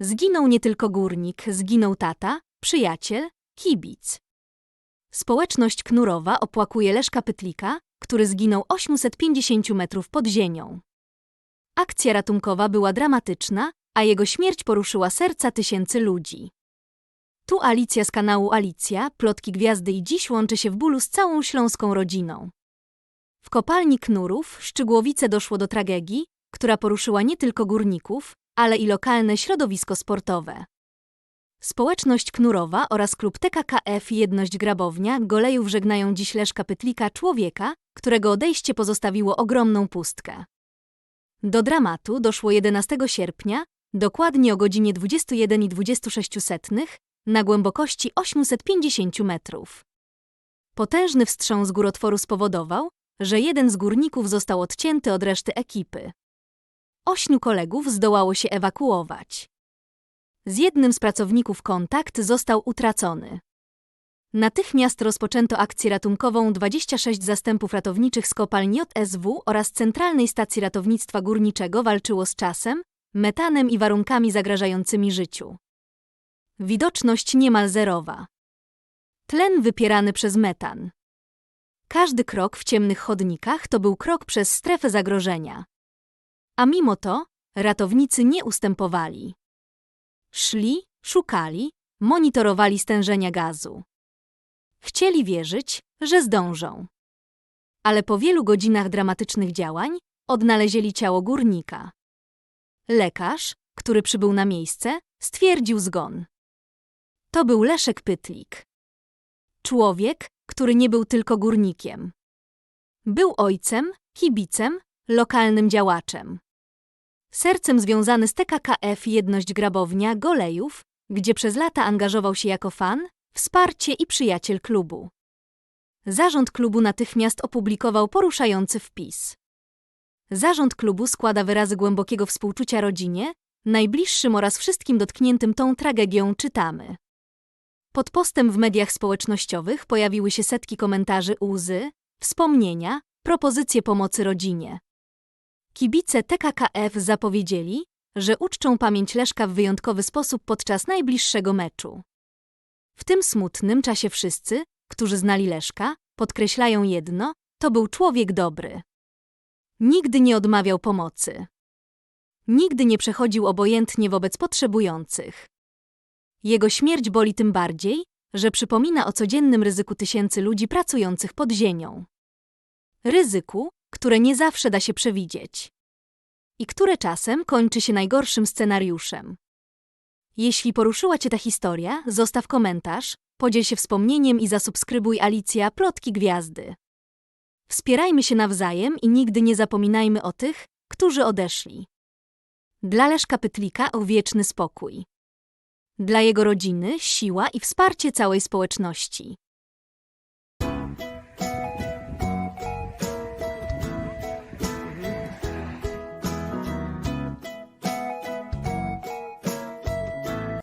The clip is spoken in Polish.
Zginął nie tylko górnik, zginął tata, przyjaciel, kibic. Społeczność Knurowa opłakuje Leszka Pytlika, który zginął 850 metrów pod ziemią. Akcja ratunkowa była dramatyczna, a jego śmierć poruszyła serca tysięcy ludzi. Tu Alicja z kanału Alicja, Plotki Gwiazdy i dziś łączy się w bólu z całą śląską rodziną. W kopalni Knurów, Szczygłowice doszło do tragedii, która poruszyła nie tylko górników, ale i lokalne środowisko sportowe. Społeczność Knurowa oraz klub TKKF Jedność Grabownia Golejów żegnają dziś Leszka Pytlika, człowieka, którego odejście pozostawiło ogromną pustkę. Do dramatu doszło 11 sierpnia, dokładnie o godzinie 21.26 na głębokości 850 metrów. Potężny wstrząs górotworu spowodował, że jeden z górników został odcięty od reszty ekipy. Ośmiu kolegów zdołało się ewakuować. Z jednym z pracowników kontakt został utracony. Natychmiast rozpoczęto akcję ratunkową 26 zastępów ratowniczych z kopalń JSW oraz Centralnej Stacji Ratownictwa Górniczego walczyło z czasem, metanem i warunkami zagrażającymi życiu. Widoczność niemal zerowa. Tlen wypierany przez metan. Każdy krok w ciemnych chodnikach to był krok przez strefę zagrożenia. A mimo to ratownicy nie ustępowali. Szli, szukali, monitorowali stężenia gazu. Chcieli wierzyć, że zdążą. Ale po wielu godzinach dramatycznych działań odnalezieli ciało górnika. Lekarz, który przybył na miejsce, stwierdził zgon. To był Leszek Pytlik. Człowiek, który nie był tylko górnikiem. Był ojcem, kibicem, lokalnym działaczem. Sercem związany z TKKF Jedność Grabownia Golejów, gdzie przez lata angażował się jako fan, wsparcie i przyjaciel klubu. Zarząd klubu natychmiast opublikował poruszający wpis. Zarząd klubu składa wyrazy głębokiego współczucia rodzinie, najbliższym oraz wszystkim dotkniętym tą tragedią czytamy. Pod postem w mediach społecznościowych pojawiły się setki komentarzy łzy, wspomnienia, propozycje pomocy rodzinie. Kibice TKKF zapowiedzieli, że uczczą pamięć Leszka w wyjątkowy sposób podczas najbliższego meczu. W tym smutnym czasie wszyscy, którzy znali Leszka, podkreślają jedno: to był człowiek dobry. Nigdy nie odmawiał pomocy. Nigdy nie przechodził obojętnie wobec potrzebujących. Jego śmierć boli tym bardziej, że przypomina o codziennym ryzyku tysięcy ludzi pracujących pod ziemią. Ryzyku, które nie zawsze da się przewidzieć. I które czasem kończy się najgorszym scenariuszem. Jeśli poruszyła Cię ta historia, zostaw komentarz, podziel się wspomnieniem i zasubskrybuj Alicja Plotki Gwiazdy. Wspierajmy się nawzajem i nigdy nie zapominajmy o tych, którzy odeszli. Dla Leszka Pytlika o wieczny spokój. Dla jego rodziny siła i wsparcie całej społeczności.